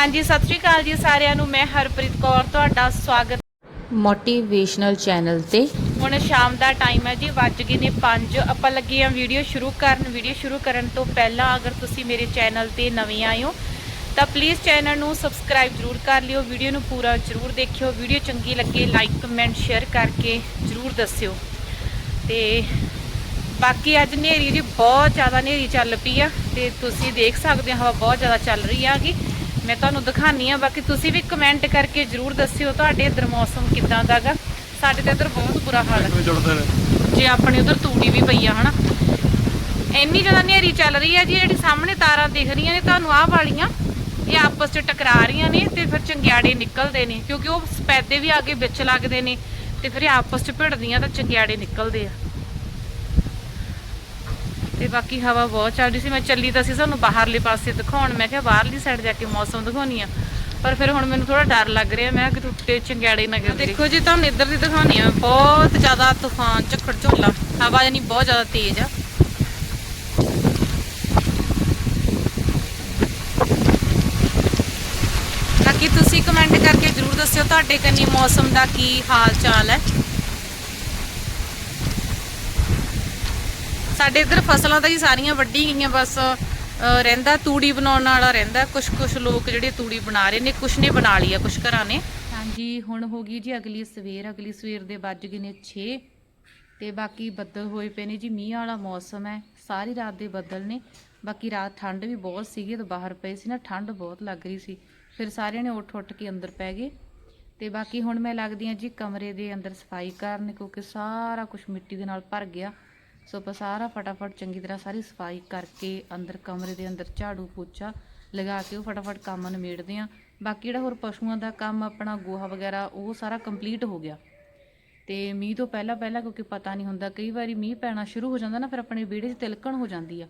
ਹਾਂਜੀ ਸਤਿ ਸ਼੍ਰੀ ਅਕਾਲ ਜੀ ਸਾਰਿਆਂ ਨੂੰ। ਮੈਂ ਹਰਪ੍ਰੀਤ ਕੌਰ ਤੁਹਾਡਾ ਸਵਾਗਤ। ਮੋਟੀਵੇਸ਼ਨਲ ਚੈਨਲ ਤੇ। ਹੁਣ ਸ਼ਾਮ ਦਾ ਟਾਈਮ ਹੈ ਜੀ ਵੱਜ ਗਏ ਨੇ 5 ਆਪਾਂ ਲੱਗੇ ਆ ਵੀਡੀਓ ਸ਼ੁਰੂ ਕਰਨ। ਵੀਡੀਓ ਸ਼ੁਰੂ ਕਰਨ ਤੋਂ ਪਹਿਲਾਂ ਅਗਰ ਤੁਸੀਂ ਮੇਰੇ ਚੈਨਲ ਤੇ ਨਵੇਂ ਆਏ ਹੋ ਤਾਂ ਪਲੀਜ਼ ਚੈਨਲ ਨੂੰ ਸਬਸਕ੍ਰਾਈਬ ਜ਼ਰੂਰ ਕਰ ਲਿਓ। ਵੀਡੀਓ ਨੂੰ ਪੂਰਾ ਜ਼ਰੂਰ ਦੇਖਿਓ। ਵੀਡੀਓ ਚੰਗੀ ਲੱਗੇ ਲਾਈਕ ਕਮੈਂਟ ਸ਼ੇਅਰ ਕਰਕੇ ਜ਼ਰੂਰ ਦੱਸਿਓ। ਤੇ ਬਾਕੀ ਅੱਜ ਹਨੇਰੀ ਜੀ ਬਹੁਤ ਜ਼ਿਆਦਾ ਹਨੇਰੀ ਚੱਲ ਪਈ ਆ ਤੇ ਤੁਸੀਂ ਦੇਖ ਸਕਦੇ ਹੋ ਹਵਾ ਬਹੁਤ ਜ਼ਿਆਦਾ ਚੱਲ ਰਹੀ ਆਗੀ ਮੈਂ ਤੁਹਾਨੂੰ ਦਿਖਾਨੀ ਆ ਬਾਕੀ ਤੁਸੀਂ ਵੀ ਕਮੈਂਟ ਕਰਕੇ ਜਰੂਰ ਦੱਸਿਓ ਤੁਹਾਡੇ ਇਧਰ ਮੌਸਮ ਕਿਦਾਂ ਦਾਗਾ ਸਾਡੇ ਤੇ ਇਧਰ ਬਹੁਤ ਬੁਰਾ ਹਾਲ ਹੈ ਜੇ ਆਪਣੇ ਉਧਰ ਤੂੜੀ ਵੀ ਪਈ ਆ ਹਨਾ। ਇੰਨੀ ਜ਼ਿਆਦਾ ਹਨੇਰੀ ਚੱਲ ਰਹੀ ਆ ਜੀ ਜਿਹੜੀ ਸਾਹਮਣੇ ਤਾਰਾਂ ਦਿਖ ਰਹੀਆਂ ਨੇ ਤੁਹਾਨੂੰ ਆਹ ਵਾਲੀਆਂ ਇਹ ਆਪਸ 'ਚ ਟਕਰਾ ਰਹੀਆਂ ਨੇ ਤੇ ਫਿਰ ਚੰਗਿਆੜੇ ਨਿਕਲਦੇ ਨੇ ਕਿਉਂਕਿ ਉਹ ਸਪੈਦੇ ਵੀ ਆ ਕੇ ਵਿੱਚ ਲੱਗਦੇ ਨੇ ਤੇ ਫਿਰ ਇਹ ਆਪਸ 'ਚ ਭਿੜਦੀਆਂ ਤਾਂ ਚੰਗਿਆੜੇ ਨਿਕਲਦੇ ਆ। ਤੇ ਬਾਕੀ ਹਵਾ ਬਹੁਤ ਚੱਲ ਰਹੀ ਸੀ। ਮੈਂ ਚੱਲੀ ਤਾਂ ਸੀ ਸਾਨੂੰ ਬਾਹਰਲੇ ਪਾਸੇ ਦਿਖਾਉਣ। ਮੈਂ ਕਿਹਾ ਬਾਹਰਲੀ ਸਾਈਡ ਜਾ ਕੇ ਮੌਸਮ ਦਿਖਾਉਣੀ ਆ। ਪਰ ਫਿਰ ਹੁਣ ਮੈਨੂੰ ਥੋੜਾ ਡਰ ਲੱਗ ਰਿਹਾ। ਮੈਂ ਕਿ ਟੁੱਟੇ ਚੰਗਿਆੜੇ ਨਾ ਗਿਰ ਦੇਖੋ ਜੀ ਤੁਹਾਨੂੰ ਇੱਧਰ ਦੀ ਦਿਖਾਉਣੀ ਆ। ਬਹੁਤ ਜ਼ਿਆਦਾ ਤੂਫਾਨ ਝੱਖੜ ਝੋਲਾ ਹਵਾ ਜਾਨੀ ਬਹੁਤ ਜ਼ਿਆਦਾ ਤੇਜ਼ ਆ। ਬਾਕੀ ਤੁਸੀਂ ਕਮੈਂਟ ਕਰਕੇ ਜਰੂਰ ਦੱਸਿਓ ਤੁਹਾਡੇ ਕੰਨੀ ਮੌਸਮ ਦਾ ਕੀ ਹਾਲ ਚਾਲ ਹੈ। ਸਾਡੇ ਇੱਧਰ ਫਸਲਾਂ ਤਾਂ ਜੀ ਸਾਰੀਆਂ ਵੱਢੀ ਗਈਆਂ, ਬਸ ਰਹਿੰਦਾ ਤੂੜੀ ਬਣਾਉਣ ਵਾਲਾ ਰਹਿੰਦਾ ਕੁਝ ਕੁਝ ਲੋਕ ਜਿਹੜੇ ਤੂੜੀ ਬਣਾ ਰਹੇ ਨੇ ਕੁਝ ਨੇ ਬਣਾ ਲਈ ਆ ਕੁਝ ਘਰਾਂ ਨੇ। ਹਾਂਜੀ, ਹੁਣ ਹੋ ਗਈ ਜੀ ਅਗਲੀ ਸਵੇਰ ਅਗਲੀ ਸਵੇਰ ਦੇ ਵੱਜ ਗਏ ਨੇ 6 ਤੇ ਬਾਕੀ ਬੱਦਲ ਹੋਏ ਪਏ ਨੇ ਜੀ, ਮੀਂਹ ਵਾਲਾ ਮੌਸਮ ਹੈ, ਸਾਰੀ ਰਾਤ ਦੇ ਬੱਦਲ ਨੇ, ਬਾਕੀ ਰਾਤ ਠੰਡ ਵੀ ਬਹੁਤ ਸੀਗੀ ਤੇ ਬਾਹਰ ਪਏ ਸੀ ਨਾ, ਠੰਡ ਬਹੁਤ ਲੱਗ ਰਹੀ ਸੀ, ਫਿਰ ਸਾਰਿਆਂ ਨੇ ਉੱਠ ਉੱਠ ਕੇ ਅੰਦਰ ਪੈ ਗਏ, ਤੇ ਬਾਕੀ ਹੁਣ ਮੈਂ ਲੱਗਦੀ ਆ ਜੀ ਕਮਰੇ ਦੇ ਅੰਦਰ ਸਫ਼ਾਈ ਕਰਨ, ਕਿਉਂਕਿ ਸਾਰਾ ਕੁਝ ਮਿੱਟੀ ਦੇ ਨਾਲ ਭਰ ਗਿਆ ਸੋ ਆਪਾਂ ਸਾਰਾ ਫਟਾਫਟ ਚੰਗੀ ਤਰ੍ਹਾਂ ਸਾਰੀ ਸਫ਼ਾਈ ਕਰਕੇ ਅੰਦਰ ਕਮਰੇ ਦੇ ਅੰਦਰ ਝਾੜੂ ਪੋਚਾ ਲਗਾ ਕੇ ਉਹ ਫਟਾਫਟ ਕੰਮ ਨਿਮੇੜਦੇ ਆ ਬਾਕੀ ਜਿਹੜਾ ਹੋਰ ਪਸ਼ੂਆਂ ਦਾ ਕੰਮ ਆਪਣਾ ਗੋਹਾ ਵਗੈਰਾ, ਉਹ ਸਾਰਾ ਕੰਪਲੀਟ ਹੋ ਗਿਆ। ਤੇ ਮੀਂਹ ਤੋਂ ਪਹਿਲਾਂ ਪਹਿਲਾਂ ਕਿਉਂਕਿ ਪਤਾ ਨਹੀਂ ਹੁੰਦਾ, ਕਈ ਵਾਰੀ ਮੀਂਹ ਪੈਣਾ ਸ਼ੁਰੂ ਹੋ ਜਾਂਦਾ ਨਾ, ਫਿਰ ਆਪਣੇ ਵਿਹੜੇ 'ਚ ਤਿਲਕਣ ਹੋ ਜਾਂਦੀ ਆ।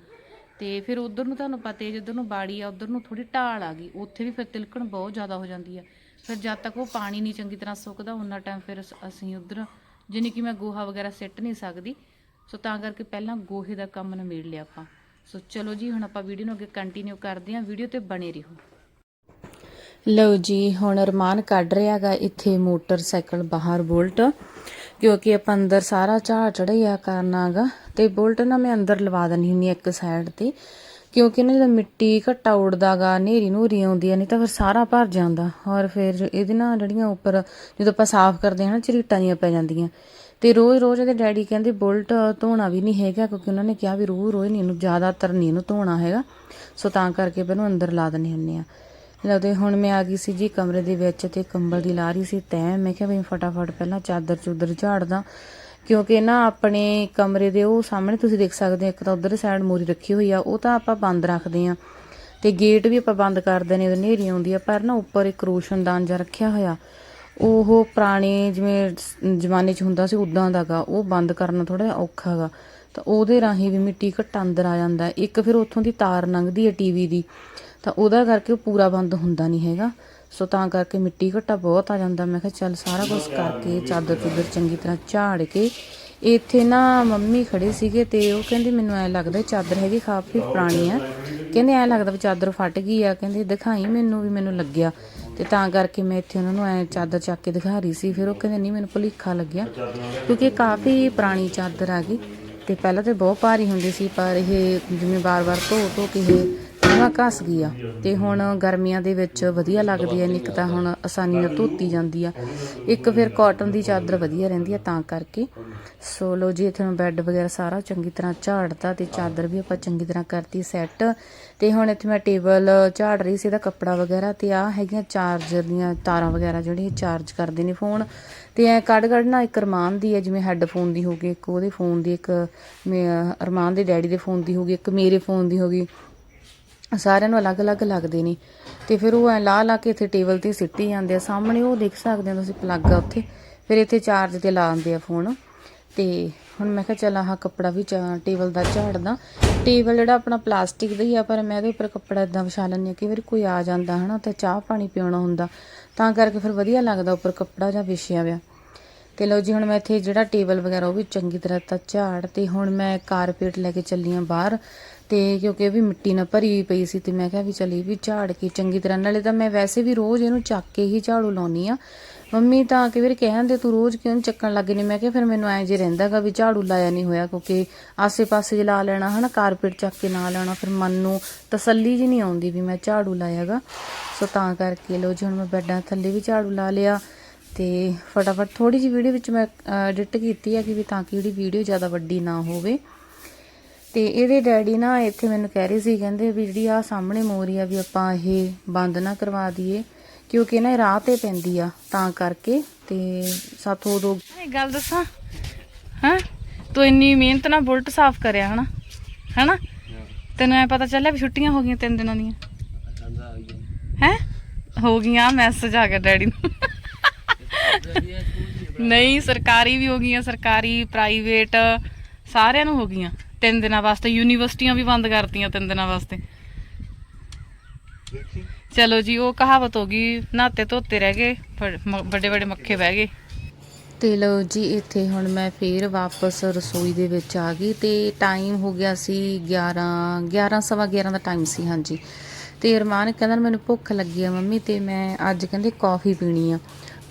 ਤੇ ਫਿਰ ਉਧਰ ਨੂੰ ਤੁਹਾਨੂੰ ਪਤਾ ਹੈ ਜਿੱਧਰ ਨੂੰ ਬਾੜੀ ਆ, ਉਧਰ ਨੂੰ ਥੋੜੀ ਢਾਲ ਆ ਗਈ, ਉੱਥੇ ਵੀ ਫਿਰ ਤਿਲਕਣ ਬਹੁਤ ਜ਼ਿਆਦਾ ਹੋ ਜਾਂਦੀ ਆ। ਫਿਰ ਜਦ ਤੱਕ ਉਹ ਪਾਣੀ ਨਹੀਂ ਚੰਗੀ ਤਰ੍ਹਾਂ ਸੁੱਕਦਾ ਉਹਨਾਂ ਟਾਈਮ ਫਿਰ ਅਸੀਂ ਉਧਰ ਜਿਵੇਂ ਕਿ ਮੈਂ ਗੋਹਾ ਵਗੈਰਾ ਸਿੱਟ ਨਹੀਂ ਸਕਦੀ ਸੋ ਤਾਂ ਕਰਕੇ ਪਹਿਲਾਂ ਗੋਹੇ ਦਾ ਕੰਮ ਨਿਬੇੜ ਲਿਆ ਆਪਾਂ। ਸੋ ਚਲੋ ਜੀ, ਹੁਣ ਆਪਾਂ ਵੀਡੀਓ ਨੂੰ ਅੱਗੇ ਕੰਟੀਨਿਊ ਕਰਦੇ ਹਾਂ। ਵੀਡੀਓ ਤੇ ਬਣੇ ਰਹੋ। ਲਓ ਜੀ, ਹੁਣ ਅਰਮਾਨ ਕੱਢ ਰਿਹਾਗਾ ਇੱਥੇ ਮੋਟਰਸਾਈਕਲ ਬਾਹਰ ਬੋਲਟ, ਕਿਉਂਕਿ ਆਪਾਂ ਅੰਦਰ ਸਾਰਾ ਝਾੜ ਚੜਿਆ ਕਰਨਾਗਾ ਤੇ ਬੋਲਟ ਨਾ ਮੈਂ ਅੰਦਰ ਲਵਾ ਦਨੀ ਹੁੰਨੀ ਇੱਕ ਸਾਈਡ ਤੇ। ਕਿਉਂਕਿ ਨਾ ਜਦੋਂ ਮਿੱਟੀ ਘੱਟਾ ਉੜਦਾਗਾ ਨੇਰੀ ਨੂਰੀ ਆਉਂਦੀ ਆ, ਨਹੀਂ ਤਾਂ ਫਿਰ ਸਾਰਾ ਭਰ ਜਾਂਦਾ। ਔਰ ਫਿਰ ਇਹਦੇ ਨਾਲ ਜਿਹੜੀਆਂ ਉੱਪਰ ਜਦੋਂ ਆਪਾਂ ਸਾਫ਼ ਕਰਦੇ ਹਾਂ ਨਾ, ਝਰੀਟਾਂ ਜੀਆਂ ਪੈ ਜਾਂਦੀਆਂ। ਤੇ ਰੋਜ਼-ਰੋਜ਼ ਇਹਦੇ ਡੈਡੀ ਕਹਿੰਦੇ, ਬੁਲਟ ਧੋਣਾ ਵੀ ਨਹੀਂ ਹੈਗਾ, ਕਿਉਂਕਿ ਉਹਨਾਂ ਨੇ ਕਿਹਾ ਵੀ ਰੋਜ਼-ਰੋਜ਼ ਨਹੀਂ, ਇਹਨੂੰ ਜ਼ਿਆਦਾਤਰ ਨਹੀਂ ਇਹਨੂੰ ਧੋਣਾ ਹੈਗਾ। ਸੋ ਤਾਂ ਕਰਕੇ ਪਹਿਲਾਂ ਅੰਦਰ ਲਾ ਦਿੰਦੇ ਹੁੰਨੇ ਆ ਲਓ ਹੁਣ ਮੈਂ ਆ ਗਈ ਸੀ ਜੀ ਕਮਰੇ ਦੇ ਵਿੱਚ ਤੇ ਕੰਬਲ ਦੀ ਲਾ ਰਹੀ ਸੀ ਤੈਂ ਮੈਂ ਕਿਹਾ ਵੀ ਫਟਾਫਟ ਪਹਿਲਾਂ ਚਾਦਰ ਚੂਦਰ ਝਾੜਦਾ। ਕਿਉਂਕਿ ਨਾ ਆਪਣੇ ਕਮਰੇ ਦੇ ਉਹ ਸਾਹਮਣੇ ਤੁਸੀਂ ਦੇਖ ਸਕਦੇ ਹੋ, ਇੱਕ ਤਾਂ ਉਧਰ ਸਾਈਡ ਮੋਰੀ ਰੱਖੀ ਹੋਈ ਆ, ਉਹ ਤਾਂ ਆਪਾਂ ਬੰਦ ਰੱਖਦੇ ਆ ਤੇ ਗੇਟ ਵੀ ਆਪਾਂ ਬੰਦ ਕਰਦੇ ਨੇ ਹਨੇਰੀ ਆਉਂਦੀ ਆ, ਪਰ ਨਾ ਉੱਪਰ ਇੱਕ ਰੋਸ਼ਨਦਾਨ ਜਿਹਾ ਰੱਖਿਆ ਹੋਇਆ। ਉਹ ਪੁਰਾਣੇ ਜਿਵੇਂ ਜ਼ਮਾਨੇ 'ਚ ਹੁੰਦਾ ਸੀ ਉਦਾਂ ਦਾਗਾ ਉਹ ਬੰਦ ਕਰਨਾ ਥੋੜਾ ਜਿਹਾ ਔਖਾ ਗਾ। ਤਾਂ ਉਹਦੇ ਰਾਹੀਂ ਵੀ ਮਿੱਟੀ ਘੱਟ ਅੰਦਰ ਆ ਜਾਂਦਾ ਇੱਕ ਫਿਰ ਉੱਥੋਂ ਦੀ ਤਾਰ ਲੰਘਦੀ ਹੈ ਟੀਵੀ ਦੀ, ਤਾਂ ਉਹਦਾ ਕਰਕੇ ਉਹ ਪੂਰਾ ਬੰਦ ਹੁੰਦਾ ਨਹੀਂ ਹੈਗਾ। ਸੋ ਤਾਂ ਕਰਕੇ ਮਿੱਟੀ ਘੱਟਾ ਬਹੁਤ ਆ ਜਾਂਦਾ। ਮੈਂ ਕਿਹਾ ਚੱਲ ਸਾਰਾ ਕੁਝ ਕਰਕੇ ਚਾਦਰ ਚੁਦਰ ਚੰਗੀ ਤਰ੍ਹਾਂ ਝਾੜ ਕੇ ਇੱਥੇ ਨਾ ਮੰਮੀ ਖੜੇ ਸੀਗੇ ਤੇ ਉਹ ਕਹਿੰਦੇ, ਮੈਨੂੰ ਐ ਲੱਗਦਾ ਚਾਦਰ ਹੈਗੀ ਕਾਫੀ ਪੁਰਾਣੀ ਆ। ਕਹਿੰਦੇ, ਐ ਲੱਗਦਾ ਵੀ ਚਾਦਰ ਫਟ ਗਈ ਆ। ਕਹਿੰਦੇ, ਦਿਖਾਈ ਮੈਨੂੰ ਵੀ, ਮੈਨੂੰ ਲੱਗਿਆ। ਤੇ ਤਾਂ ਕਰਕੇ ਮੈਂ ਇੱਥੇ ਉਹਨਾਂ ਨੂੰ ਐ ਚਾਦਰ ਚੱਕ ਕੇ ਦਿਖਾ ਰਹੀ ਸੀ। ਫਿਰ ਉਹ ਕਹਿੰਦੇ, ਨਹੀਂ, ਮੈਨੂੰ ਭੁਲੇਖਾ ਲੱਗਿਆ ਕਿਉਂਕਿ ਇਹ ਕਾਫੀ ਪੁਰਾਣੀ ਚਾਦਰ ਆ ਗਈ। ਤੇ ਪਹਿਲਾਂ ਤੇ ਬਹੁਤ ਭਾਰੀ ਹੁੰਦੀ ਸੀ, ਪਰ ਇਹ ਜਿਵੇਂ ਬਾਰ-ਬਾਰ ਧੋ ਧੋ ਕੇ ਇਹ ਪੂਰਾ ਘਸ ਗਈ ਆ ਤੇ ਹੁਣ ਗਰਮੀਆਂ ਦੇ ਵਿੱਚ ਵਧੀਆ ਲੱਗਦੀ ਹੈ ਨਿੱਕ ਤਾਂ ਹੁਣ ਆਸਾਨੀ ਨਾਲ ਧੋਤੀ ਜਾਂਦੀ ਆ। ਇੱਕ ਫਿਰ ਕਾਟਨ ਦੀ ਚਾਦਰ ਵਧੀਆ ਰਹਿੰਦੀ ਆ ਤਾਂ ਕਰਕੇ। ਸੋ ਲੋ ਜੀ, ਇੱਥੇ ਮੈਂ ਬੈੱਡ ਵਗੈਰਾ ਸਾਰਾ ਚੰਗੀ ਤਰ੍ਹਾਂ ਝਾੜਤਾ ਤੇ ਚਾਦਰ ਵੀ ਆਪਾਂ ਚੰਗੀ ਤਰ੍ਹਾਂ ਕਰਤੀ ਸੈੱਟ ਤੇ ਹੁਣ ਇੱਥੇ ਮੈਂ ਟੇਬਲ ਝਾੜ ਰਹੀ ਸੀ, ਇਹਦਾ ਕੱਪੜਾ ਵਗੈਰਾ ਤੇ ਆ ਹੈਗੀਆਂ ਚਾਰਜਰ ਦੀਆਂ ਤਾਰਾਂ ਵਗੈਰਾ ਜਿਹੜੀਆਂ ਚਾਰਜ ਕਰਦੇ ਨੇ ਫੋਨ ਤੇ ਐ ਕੱਢ ਕੱਢ ਨਾ ਇੱਕ ਅਰਮਾਨ ਦੀ ਹੈ ਜਿਵੇਂ ਹੈੱਡਫੋਨ ਦੀ ਹੋ ਗਈ, ਇੱਕ ਉਹਦੇ ਫੋਨ ਦੀ, ਇੱਕ ਮੇ- ਦੇ ਡੈਡੀ ਦੇ ਫੋਨ ਦੀ ਹੋ ਗਈ, ਇੱਕ ਮੇਰੇ ਫੋਨ ਦੀ ਹੋ ਗਈ। ਸਾਰਿਆਂ ਨੂੰ ਅਲੱਗ-ਅਲੱਗ ਲੱਗਦੇ ਨੇ। ਤੇ ਫਿਰ ਉਹ ਐ ਲਾ ਲਾ ਕੇ ਇੱਥੇ ਟੇਬਲ ਤੇ ਸਿੱਟੀ ਜਾਂਦੇ ਆ। ਸਾਹਮਣੇ ਉਹ ਦੇਖ ਸਕਦੇ ਹੋ ਤੁਸੀਂ ਪਲੱਗ ਆ ਉੱਥੇ। ਫਿਰ ਇੱਥੇ ਚਾਰਜ ਤੇ ਲਾ ਦਿੰਦੇ ਆ ਫੋਨ। ਤੇ ਹੁਣ ਮੈਂ ਕਿਹਾ ਚੱਲ ਆਹ ਕੱਪੜਾ ਵੀ ਚਾ- ਟੇਬਲ ਦਾ ਝਾੜਦਾ। ਟੇਬਲ ਜਿਹੜਾ ਆਪਣਾ ਪਲਾਸਟਿਕ ਦਾ ਹੀ ਆ, ਪਰ ਮੈਂ ਇਹਦੇ ਉੱਪਰ ਕੱਪੜਾ ਇਦਾਂ ਵਿਛਾ ਲੈਂਦੀ ਹਾਂ ਕਿ ਵਾਰੀ ਕੋਈ ਆ ਜਾਂਦਾ, ਹਨਾ, ਤੇ ਚਾਹ ਪਾਣੀ ਪਿਉਣਾ ਹੁੰਦਾ। ਤਾਂ ਕਰਕੇ ਫਿਰ ਵਧੀਆ ਲੱਗਦਾ ਉੱਪਰ ਕੱਪੜਾ ਜਾਂ ਵਿਛਿਆ ਹੋਇਆ। ਤੇ ਲਓ ਜੀ, ਹੁਣ ਮੈਂ ਇੱਥੇ ਜਿਹੜਾ ਟੇਬਲ ਵਗੈਰਾ, ਉਹ ਵੀ ਚੰਗੀ ਤਰ੍ਹਾਂ ਤਾਂ ਝਾੜ ਤੇ ਹੁਣ ਮੈਂ ਕਾਰਪੇਟ ਲੈ ਕੇ ਚੱਲੀ ਆਂ ਬਾਹਰ ਤੇ ਕਿਉਂਕਿ ਇਹ ਵੀ ਮਿੱਟੀ ਨਾਲ ਭਰੀ ਹੋਈ ਪਈ ਸੀ ਤੇ ਮੈਂ ਕਿਹਾ ਵੀ ਚਲ ਇਹ ਵੀ ਝਾੜ ਕੇ ਚੰਗੀ ਤਰ੍ਹਾਂ, ਨਾਲੇ ਤਾਂ ਮੈਂ ਵੈਸੇ ਵੀ ਰੋਜ਼ ਇਹਨੂੰ ਚੱਕ ਕੇ ਹੀ ਝਾੜੂ ਲਾਉਣੀ ਆ। ਮੰਮੀ ਤਾਂ ਕਈ ਵਾਰ ਕਹਿੰਦੇ, ਤੂੰ ਰੋਜ਼ ਕਿਉਂ ਚੱਕਣ ਲੱਗ ਨੇ ਮੈਂ ਕਿਹਾ ਫਿਰ ਮੈਨੂੰ ਐਂ ਜੇ ਰਹਿੰਦਾਗਾ ਵੀ ਝਾੜੂ ਲਾਇਆ ਨਹੀਂ ਹੋਇਆ, ਕਿਉਂਕਿ ਆਸੇ-ਪਾਸੇ ਜੇ ਲਾ ਲੈਣਾ ਹਨਾ, ਕਾਰਪੇਟ ਚੱਕ ਕੇ ਨਾ ਲੈਣਾ ਫਿਰ ਮਨ ਨੂੰ ਤਸੱਲੀ ਜੀ ਨਹੀਂ ਆਉਂਦੀ ਵੀ ਮੈਂ ਝਾੜੂ ਲਾਇਆਗਾ। ਸੋ ਤਾਂ ਕਰਕੇ ਲੋ ਜੀ, ਹੁਣ ਮੈਂ ਬੈੱਡਾਂ ਥੱਲੇ ਵੀ ਝਾੜੂ ਲਾ ਲਿਆ। ਤੇ ਫਟਾਫਟ ਥੋੜੀ ਜਿਹੀ ਵੀਡੀਓ ਵਿੱਚ ਮੈਂ ਐਡਿਟ ਕੀਤੀ ਹੈ ਕਿ ਵੀ ਤਾਂ ਕਿ ਜਿਹੜੀ ਵੀਡੀਓ ਜ਼ਿਆਦਾ ਵੱਡੀ ਨਾ ਹੋਵੇ। ਤੇ ਇਹਦੇ ਡੈਡੀ ਨਾ ਇੱਥੇ ਮੈਨੂੰ ਕਹਿ ਰਹੇ ਸੀ ਕਹਿੰਦੇ ਵੀ ਜਿਹੜੀ ਆ ਸਾਹਮਣੇ ਮੋਰੀ ਆ ਵੀ ਆਪਾਂ ਇਹ ਬੰਦ ਨਾ ਕਰਵਾ ਦਈਏ ਕਿਉਂਕਿ ਨਾ ਇਹ ਰਾਹ ਤੇ ਪੈਂਦੀ ਆ ਤਾਂ ਕਰਕੇ ਤੇ ਸਾਥੋਂ ਦੋ ਇੱਕ ਗੱਲ ਦੱਸਾਂ ਹਾਂ? ਤੂੰ ਇੰਨੀ ਮਿਹਨਤ ਨਾਲ ਬੁਲਟ ਸਾਫ਼ ਕਰਿਆ ਹਨਾ? ਹਨਾ? ਤੈਨੂੰ ਐ ਪਤਾ ਚੱਲਿਆ ਵੀ ਛੁੱਟੀਆਂ ਹੋ ਗਈਆਂ ਤਿੰਨ ਦਿਨਾਂ ਦੀਆਂ? ਹੈ? ਹੋ ਗਈਆਂ ਮੈਸੇਜ ਆ ਗਿਆ ਡੈਡੀ ਨੂੰ। ਨਹੀਂ ਸਰਕਾਰੀ ਵੀ ਹੋ ਗਈਆਂ ਸਰਕਾਰੀ ਪ੍ਰਾਈਵੇਟ ਸਾਰਿਆਂ ਨੂੰ ਹੋ ਗਈਆਂ। ਤਿੰਨ ਦਿਨਾਂ ਵਾਸਤੇ ਯੂਨੀਵਰਸਿਟੀਆਂ ਵੀ ਬੰਦ ਕਰਤੀਆਂ ਤਿੰਨ ਦਿਨਾਂ ਵਾਸਤੇ। ਚਲੋ ਜੀ ਉਹ ਕਹਾਵਤ ਹੋ ਗਈ ਨਾਤੇ ਧੋਤੇ ਰਹਿ ਗਏ ਵੱਡੇ ਵੱਡੇ ਮੱਖੇ ਬਹਿ ਗਏ। ਤੇ ਲਓ ਜੀ ਇੱਥੇ ਹੁਣ ਮੈਂ ਫੇਰ ਵਾਪਸ ਰਸੋਈ ਦੇ ਵਿੱਚ ਆ ਗਈ ਤੇ ਟਾਈਮ ਹੋ ਗਿਆ ਸੀ 11 11 ਸਵਾ 11 ਦਾ ਟਾਈਮ ਸੀ ਹਾਂਜੀ। ਤੇ ਅਰਮਾਨ ਕਹਿੰਦਾ ਮੈਨੂੰ ਭੁੱਖ ਲੱਗੀ ਆ ਮੰਮੀ ਤੇ ਮੈਂ ਅੱਜ ਕਹਿੰਦੇ ਕੌਫੀ ਪੀਣੀ ਆ।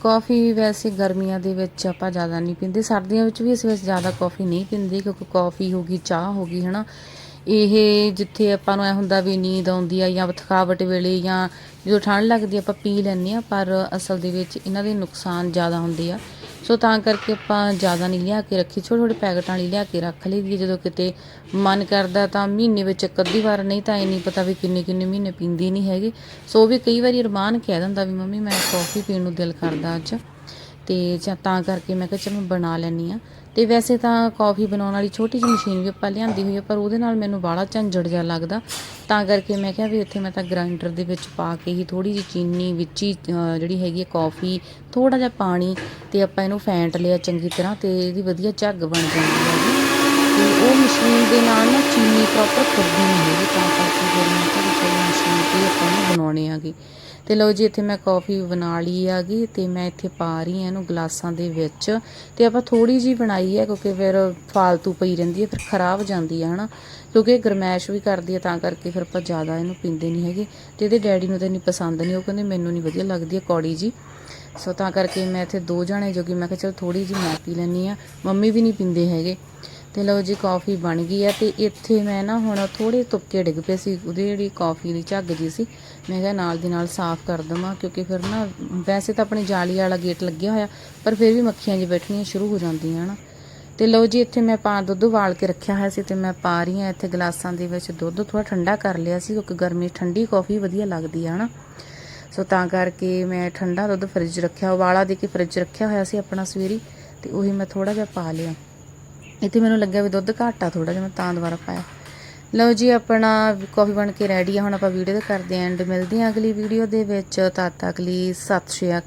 ਕੌਫੀ ਵੈਸੇ ਗਰਮੀਆਂ ਦੇ ਵਿੱਚ ਆਪਾਂ ਜ਼ਿਆਦਾ ਨਹੀਂ ਪੀਂਦੇ। ਸਰਦੀਆਂ ਵਿੱਚ ਵੀ ਇਸ ਵੈਸੇ ਜ਼ਿਆਦਾ ਕੌਫੀ ਨਹੀਂ ਪੀਂਦੇ ਕਿਉਂਕਿ ਕੌਫੀ ਹੋ ਗਈ, ਚਾਹ ਹੋ ਗਈ, ਹਨਾ। ਇਹ ਜਿੱਥੇ ਆਪਾਂ ਨੂੰ ਐ ਹੁੰਦਾ ਵੀ ਨੀਂਦ ਆਉਂਦੀ ਆ ਜਾਂ ਥਕਾਵਟ ਵੇਲੇ ਜਾਂ ਜਦੋਂ ਠੰਡ ਲੱਗਦੀ ਆਪਾਂ ਪੀ ਲੈਂਦੇ ਆ, ਪਰ ਅਸਲ ਦੇ ਵਿੱਚ ਇਹਨਾਂ ਦੇ ਨੁਕਸਾਨ ਜ਼ਿਆਦਾ ਹੁੰਦੇ ਆ। ਸੋ ਤਾਂ ਕਰਕੇ ਆਪਾਂ ਜ਼ਿਆਦਾ ਨਹੀਂ ਲਿਆ ਕੇ ਰੱਖੀ, ਛੋਟੇ ਛੋਟੇ ਪੈਕਟਾਂ ਵਾਲੀ ਲਿਆ ਕੇ ਰੱਖ ਲਈ ਜਦੋਂ ਕਿਤੇ ਮਨ ਕਰਦਾ ਤਾਂ ਮਹੀਨੇ ਵਿੱਚ ਇੱਕ ਅੱਧੀ ਵਾਰ, ਨਹੀਂ ਤਾਂ ਇਹ ਨਹੀਂ ਪਤਾ ਵੀ ਕਿੰਨੇ ਕਿੰਨੇ ਮਹੀਨੇ ਪੀਂਦੀ ਨਹੀਂ ਹੈਗੀ। ਸੋ ਵੀ ਕਈ ਵਾਰੀ ਅਰਮਾਨ ਕਹਿ ਦਿੰਦਾ ਵੀ ਮੰਮੀ ਮੈਂ ਕੌਫੀ ਪੀਣ ਨੂੰ ਦਿਲ ਕਰਦਾ ਅੱਜ। ਤੇ ਤਾਂ ਕਰਕੇ ਮੈਂ ਕਿਹਾ ਚਲ ਮੈਂ ਬਣਾ ਲੈਣੀ ਆ ਤੇ ਵੈਸੇ ਤਾਂ ਕਾਫੀ ਬਣਾਉਣ ਵਾਲੀ ਛੋਟੀ ਜਿਹੀ ਮਸ਼ੀਨ ਵੀ ਆਪਾਂ ਲਿਆਂਦੀ ਹੋਈ ਆ, ਪਰ ਉਹਦੇ ਨਾਲ ਮੈਨੂੰ ਬਾਹਲਾ ਝੰਜੜ ਜਿਹਾ ਲੱਗਦਾ। ਤਾਂ ਕਰਕੇ ਮੈਂ ਕਿਹਾ ਵੀ ਇੱਥੇ ਮੈਂ ਤਾਂ ਗ੍ਰਾਈਂਡਰ ਦੇ ਵਿੱਚ ਪਾ ਕੇ ਹੀ ਥੋੜੀ ਜਿਹੀ ਚੀਨੀ ਵਿੱਚ ਹੀ ਜਿਹੜੀ ਹੈਗੀ ਹੈ ਕਾਫੀ ਥੋੜਾ ਜਿਹਾ ਪਾਣੀ ਤੇ ਆਪਾਂ ਇਹਨੂੰ ਫੈਂਟ ਲਿਆ ਚੰਗੀ ਤਰ੍ਹਾਂ ਤੇ ਇਹਦੀ ਵਧੀਆ ਝੱਗ ਬਣ ਜਾਂਦੀ ਹੈਗੀ ਤੇ ਉਹ ਮਸ਼ੀਨ ਦੇ ਨਾਲ ਨਾ ਚੀਨੀ ਪ੍ਰੋਪਰ ਖੁਰਦੀ ਨਹੀਂ ਹੈਗੀ, ਤਾਂ ਕਰਕੇ ਫਿਰ ਮੈਂ ਕਿਹਾ ਚਲੋ ਮਸ਼ੀਨ ਤੇ ਆਪਾਂ ਨੂੰ ਬਣਾਉਣੇ ਆਗੇ। ਤੇ ਲਓ ਜੀ, ਇੱਥੇ ਮੈਂ ਕਾਫੀ ਬਣਾ ਲਈ ਆਗੀ ਤੇ ਮੈਂ ਇੱਥੇ ਪਾ ਰਹੀ ਹਾਂ ਇਹਨੂੰ ਗਲਾਸਾਂ ਦੇ ਵਿੱਚ ਤੇ ਆਪਾਂ ਥੋੜੀ ਜੀ ਬਣਾਈ ਹੈ ਕਿਉਂਕਿ ਫਿਰ ਫਾਲਤੂ ਪਈ ਰਹਿੰਦੀ ਹੈ, ਫਿਰ ਖਰਾਬ ਜਾਂਦੀ ਹੈ, ਹਨਾ। ਕਿਉਂਕਿ ਗਰਮੈਸ਼ ਵੀ ਕਰਦੀ ਹੈ ਤਾਂ ਕਰਕੇ ਫਿਰ ਆਪਾਂ ਜ਼ਿਆਦਾ ਇਹਨੂੰ ਪੀਂਦੇ ਨਹੀਂ ਹੈਗੇ ਤੇ ਇਹਦੇ ਡੈਡੀ ਨੂੰ ਤਾਂ ਇੰਨੀ ਪਸੰਦ ਨਹੀਂ, ਉਹ ਕਹਿੰਦੇ ਮੈਨੂੰ ਨਹੀਂ ਵਧੀਆ ਲੱਗਦੀ ਹੈ ਕੌੜੀ ਜੀ। ਸੋ ਤਾਂ ਕਰਕੇ ਮੈਂ ਇੱਥੇ ਦੋ ਜਣੇ ਕਿ ਮੈਂ ਕਿਹਾ ਚਲ ਥੋੜੀ ਜੀ ਮੈਂ ਪੀ ਲੈਣੀ ਆ ਮੰਮੀ ਵੀ ਨਹੀਂ ਪੀਂਦੇ ਹੈਗੇ। ਤੇ ਲਓ ਜੀ ਕਾਫੀ ਬਣ ਗਈ ਆ ਤੇ ਇੱਥੇ ਮੈਂ ਨਾ ਹੁਣ ਥੋੜੇ ਤੁਪਕੇ ਡਿੱਗ ਪਏ ਸੀ। ਉਹਦੀ ਜਿਹੜੀ ਕਾਫੀ ਦੀ ਝੱਗ ਜੀ ਸੀ, ਮੈਂ ਕਿਹਾ ਨਾਲ ਦੀ ਨਾਲ ਸਾਫ਼ ਕਰ ਦਵਾਂ, ਕਿਉਂਕਿ ਫਿਰ ਨਾ ਵੈਸੇ ਤਾਂ ਆਪਣੀ ਜਾਲੀ ਵਾਲਾ ਗੇਟ ਲੱਗਿਆ ਹੋਇਆ, ਪਰ ਫਿਰ ਵੀ ਮੱਖੀਆਂ ਜੀ ਬੈਠਣੀਆਂ ਸ਼ੁਰੂ ਹੋ ਜਾਂਦੀਆਂ ਹਨਾ ਤੇ ਲਓ ਜੀ, ਇੱਥੇ ਮੈਂ ਪਾ ਦੁੱਧ ਉਬਾਲ ਕੇ ਰੱਖਿਆ ਹੋਇਆ ਸੀ ਤੇ ਮੈਂ ਪਾ ਰਹੀ ਹਾਂ ਇੱਥੇ ਗਲਾਸਾਂ ਦੇ ਵਿੱਚ ਦੁੱਧ ਥੋੜਾ ਠੰਡਾ ਕਰ ਲਿਆ ਸੀ, ਕਿਉਂਕਿ ਗਰਮੀ ਠੰਡੀ ਕਾਫੀ ਵਧੀਆ ਲੱਗਦੀ ਆ ਹਨਾ ਸੋ ਤਾਂ ਕਰਕੇ ਮੈਂ ਠੰਡਾ ਦੁੱਧ ਫਰਿੱਜ ਰੱਖਿਆ, ਉਬਾਲਾ ਦੇ ਕੇ ਫਰਿੱਜ ਰੱਖਿਆ ਹੋਇਆ ਸੀ ਆਪਣਾ ਸਵੇਰੀ, ਤੇ ਉਹੀ ਮੈਂ ਥੋੜਾ ਜਿਹਾ ਪਾ ਲਿਆ। ਇੱਥੇ ਮੈਨੂੰ ਲੱਗਿਆ ਵੀ ਦੁੱਧ ਘੱਟ ਆ ਥੋੜਾ ਜਿਹਾ, ਮੈਂ ਤਾਂ ਦੁਬਾਰਾ ਪਾਇਆ। ਲਓ ਜੀ, ਆਪਣਾ ਕਾਫੀ ਬਣ ਕੇ ਰੈਡੀ ਆ, ਹੁਣ ਆਪਾਂ ਵੀਡੀਓ ਤੇ ਕਰਦੇ ਆਂ ਐਂਡ ਮਿਲਦੇ ਆਂ ਅਗਲੀ ਵੀਡੀਓ ਦੇ ਵਿੱਚ। ਤਦ ਤੱਕ ਲਈ ਸਤਿ ਸ਼੍ਰੀ ਅਕਾਲ।